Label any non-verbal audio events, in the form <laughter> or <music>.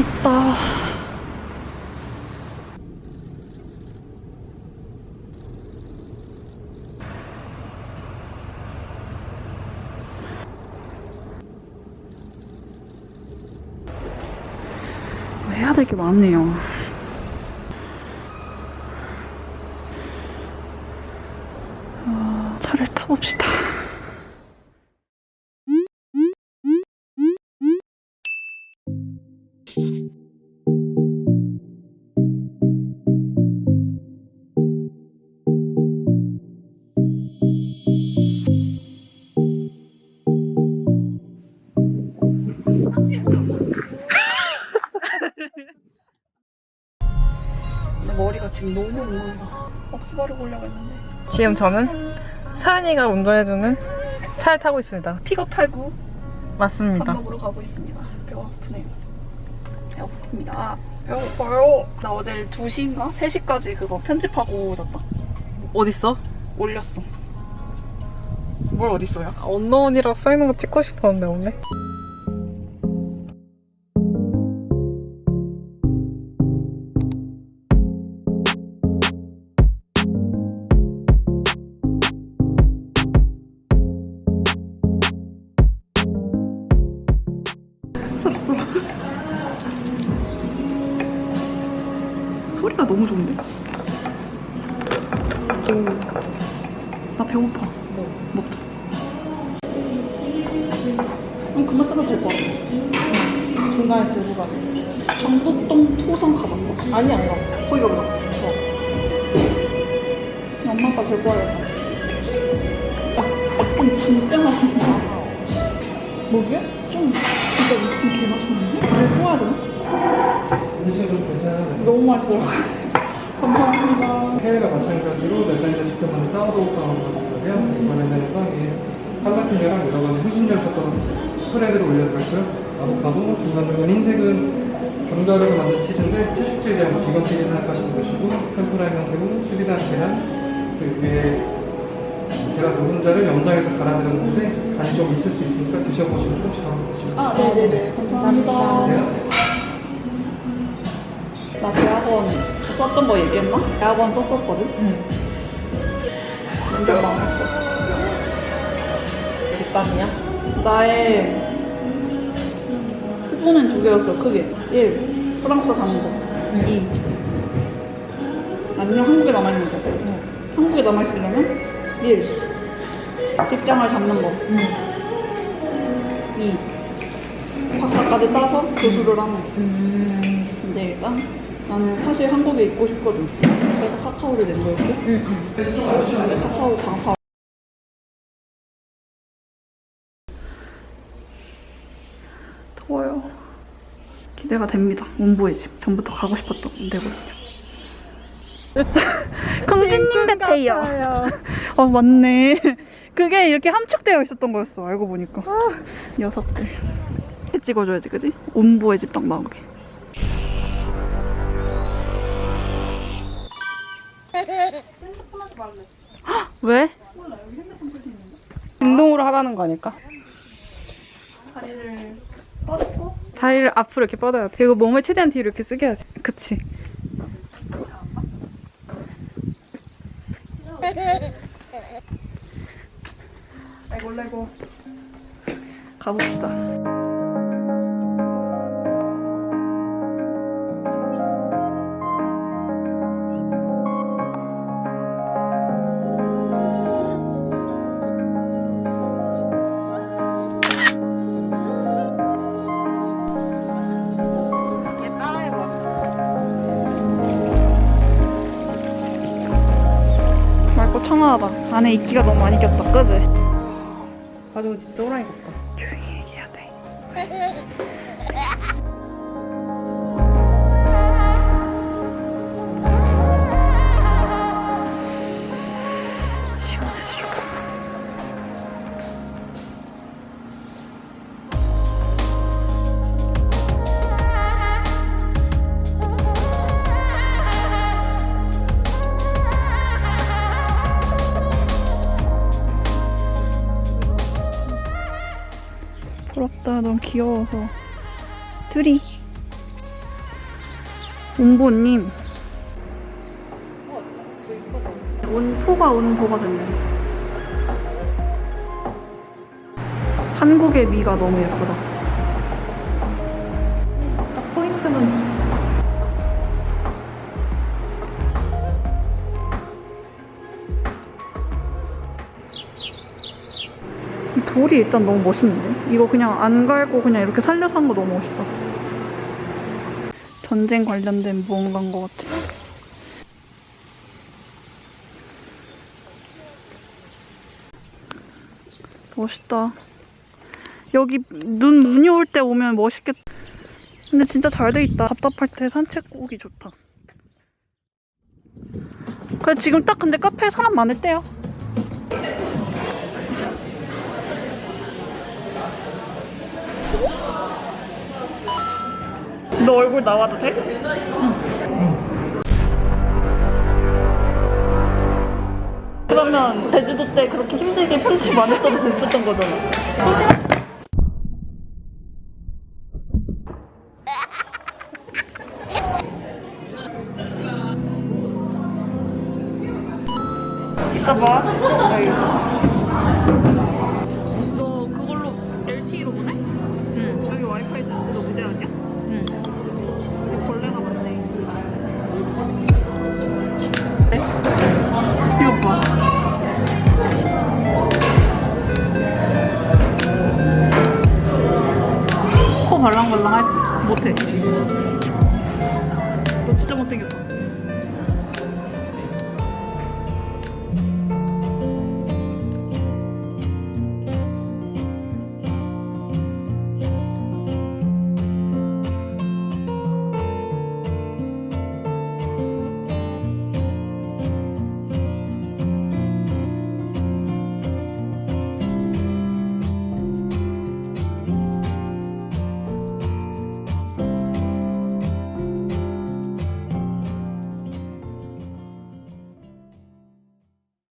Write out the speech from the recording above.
있다. 해야 될 게 많네요. 어, 차를 타봅시다. 지금 너무 무거워. 억스 바르고 오려고 했는데. 지금 저는 사연이가 운전해주는 차를 타고 있습니다. 픽업하고 맞습니다. 밥 먹으러 가고 있습니다. 배가 고프네요. 배가 고픕니다. 아, 배고파요. 나 어제 2시인가? 3시까지 그거 편집하고 잤다. 어딨어? 올렸어. 뭘 어딨어요? 언노운이라고 써있는 거 찍고 싶었는데 없네. 소리가 너무 좋은데? 나 배고파. 먹자. 그럼 그만 썰어도 될것 같아. 중간에 들고 가네. 경북동 토성 가봤어? 아니, 안 가. 거기 가보자. 엄마가 될 거야. 아, 좀 진짜 맛있다. 뭐게? 좀 진짜 미친 개 맛있는데? 이거 뽑아야 되나? 너무 맛있어요. 감사합니다. 해외가 마찬가지로 직접 만든 사우도우 빵이거든요. 이번에는 빵에 팔라피뇨랑 여러 가지 향신료 섞어서 스프레드를 올려드렸고요. 아보카도, 중간중간 흰색은 견과류로 만든 치즈인데 채식주의자 비건 치즈 생각하시는 것이고 템프라이 면세고 수비단 계란 그 위에 계란 노른자를 염장해서 갈아드렸는데 간이 좀 있을 수 있으니까 드셔보시면 조금씩 담아보시면 아, 네네네. 감사합니다. 돼요. 나 대학원 썼던 거 얘기했나? 대학원 썼었거든? 응. 완전 망했어. 뒷담이야? 나의 후보는 두 개였어, 크게. 1. 프랑스 가는 거. 2. 아니면 한국에 남아있는 거. 한국에 남아있으려면 1. 직장을 잡는 거. 2. 박사까지 따서 교수를 하는 거. 음. 근데 일단 나는 사실 한국에 있고 싶거든. 그래서 카카오를 낸 거였고. 응, 응. 근데 카카오 강타. 더워요. 기대가 됩니다. 원보의 집. 전부터 가고 싶었던 데거든요. 공주님 <laughs> 같아요. <laughs> 어 맞네. 그게 이렇게 함축되어 있었던 거였어. 알고 보니까. 녀석들. 찍어줘야지, 그지? 온보의 집 딱 나오게. 왜? 운동으로 하라는 거 아닐까? 다리를 뻗고 다리를 앞으로 이렇게 뻗어야 돼. 그리고 몸을 최대한 뒤로 이렇게 숙여야지. 그치. 아이고 아이고 가봅시다. 맑고 청아하다. 안에 이끼가 너무 많이 꼈다. 그지? 가지고 진짜 호랑이 같다. 조용히 얘기해야 돼. <laughs> 부럽다. 너무 귀여워서. 둘이. 운보님. 운포가 운보가 됐네. 한국의 미가 너무 예쁘다. 딱 포인트는 이 돌이 일단 너무 멋있는데? 이거 그냥 안 갈고 그냥 이렇게 살려서 한 거 너무 멋있다. 전쟁 관련된 무언가인 것 같아. 멋있다. 여기 눈 문이 올 때 오면 멋있겠다. 근데 진짜 잘 돼 있다. 답답할 때 산책 오기 좋다. 그래 지금 딱 근데 카페에 사람 많을 때야. 너 얼굴 나와도 돼? 그러면 제주도 때 그렇게 힘들게 편집 안 했어도 됐었던 거잖아. 있어봐. <laughs> 발랑발랑 할 수 있어. 못해.